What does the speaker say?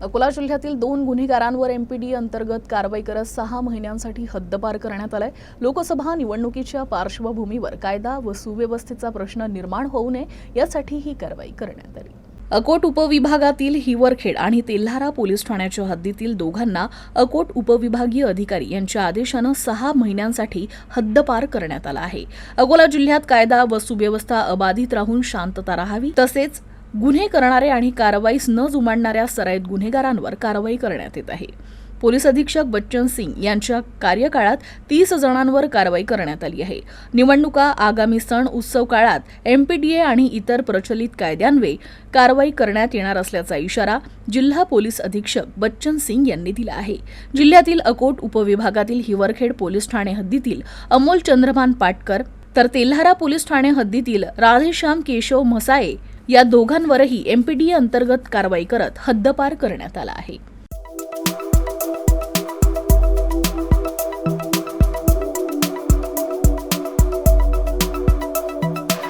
अकोला जिल्ह्यातील दोन गुन्हेगारांवर एमपीडी अंतर्गत कारवाई करत सहा महिन्यांसाठी हद्दपार करण्यात आलाय. लोकसभा निवडणुकीच्या पार्श्वभूमीवर कायदा व सुव्यवस्थेचा प्रश्न निर्माण होऊ नये यासाठी ही कारवाई करण्यात आली. अकोट उपविभागातील हिवरखेड आणि तेल्हारा पोलीस ठाण्याच्या हद्दीतील दोघांना अकोट उपविभागीय अधिकारी यांच्या आदेशानं सहा महिन्यांसाठी हद्दपार करण्यात आला आहे. अकोला जिल्ह्यात कायदा व सुव्यवस्था अबाधित राहून शांतता राहावी तसेच गुन्हे करणारे आणि कारवाईस न जुमानणाऱ्या सराईत गुन्हेगारांवर कारवाई करण्यात येत आहे. पोलीस अधीक्षक बच्चन सिंग यांच्या कार्यकाळात तीस जणांवर कारवाई करण्यात आली आहे. निवडणुका आगामी सण उत्सव काळात एमपीडीए आणि इतर प्रचलित कायद्यान्वये कारवाई करण्यात येणार असल्याचा इशारा जिल्हा पोलीस अधीक्षक बच्चन सिंग यांनी दिला आहे. जिल्ह्यातील अकोट उपविभागातील हिवरखेड पोलीस ठाणे हद्दीतील अमोल चंद्रभान पाटकर तर तेल्हारा पोलीस ठाणे हद्दीतील राधेश्याम केशव म्हसाये या दोघांवरही एमपीडीए अंतर्गत कारवाई करत हद्दपार करण्यात आला आहे.